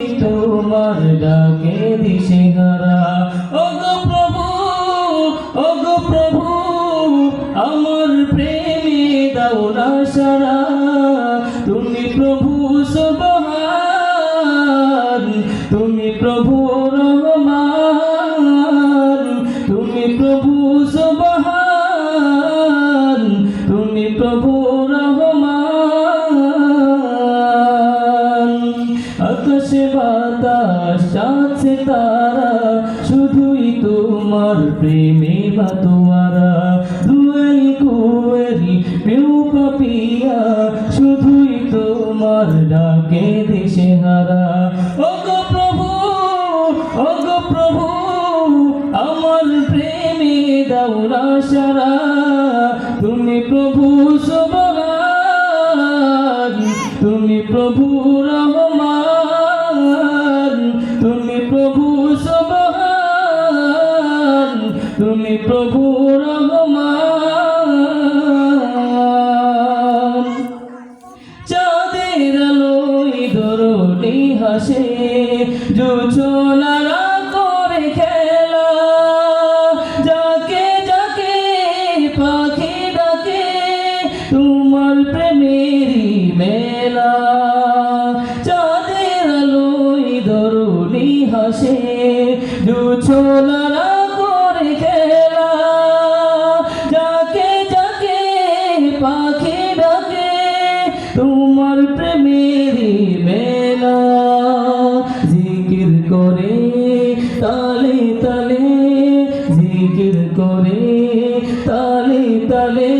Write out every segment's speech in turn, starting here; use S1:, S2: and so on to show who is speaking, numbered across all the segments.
S1: তোমার ডাকে দিশে হারা। ওগো প্রভু ওগো প্রভু, আমার প্রেমে দাও না সারা। তুমি প্রভু সুবহান তুমি প্রভু রহমান, তুমি প্রভু সুবহান তুমি প্রভু বাতাস তারা, শুধুই তোমার প্রেমে পেউ পাপিয়া শুধুই তোমার ডাকে দেশে হারা। ওগো প্রভু প্রভু, আমার প্রেমে না সারা। তুমি প্রভু সুবহান তুমি প্রভু তুমি প্রভু রহমান। চাঁদের আলোয় ধরণি হাসে জোছনারা করে খেলা। ডাকে মেলা। চাঁদের আলোয় ধরণি হাসে জোছনারা করে, তালে তালে জিকির করে, তালে তালে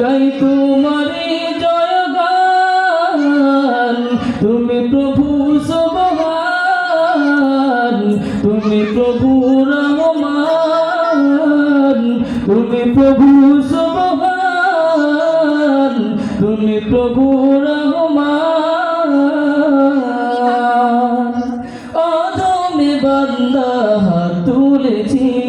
S1: গাই তোমারি জয় গান। তুমি প্রভু সুবহান তুমি প্রভু রহমান। তুমি প্রভু সুবহান তুমি প্রভু রহমান। বান্দা তুলেছি।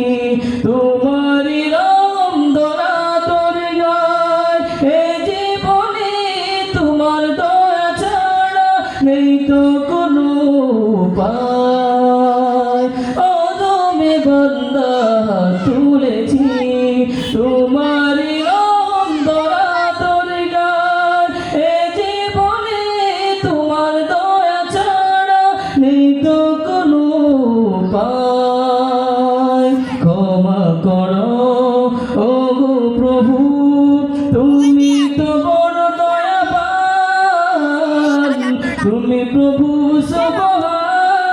S1: প্রভু সবহান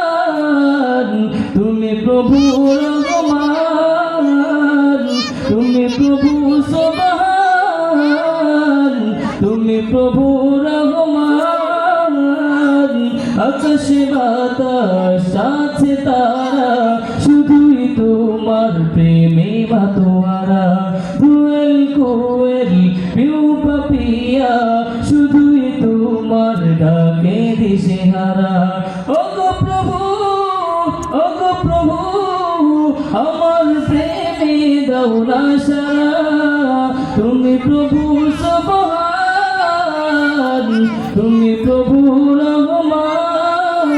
S1: তুমি প্রভু রহমান, তুমি প্রভু সবহান তুমি প্রভু রহমান। আকাশে বাতাস আছে তারা, শুধুই তোমার প্রেমে বাতোয়ারা দুয়েল কোয়েল পিউ হারা ওগো প্রভু ওগো প্রভু, আমার প্রেমে সারা তুমি প্রভু সবহান তুমি প্রভু রহমান,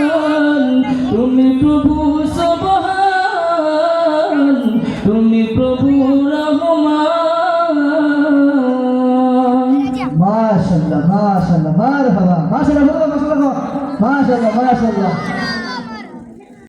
S1: তুমি প্রভু সবহান তুমি প্রভু
S2: মাশাল্লাহ মাশাল্লাহ মারহাবা মাশাল্লাহ মাশাল্লাহ মাশাল্লাহ মাশাল্লাহ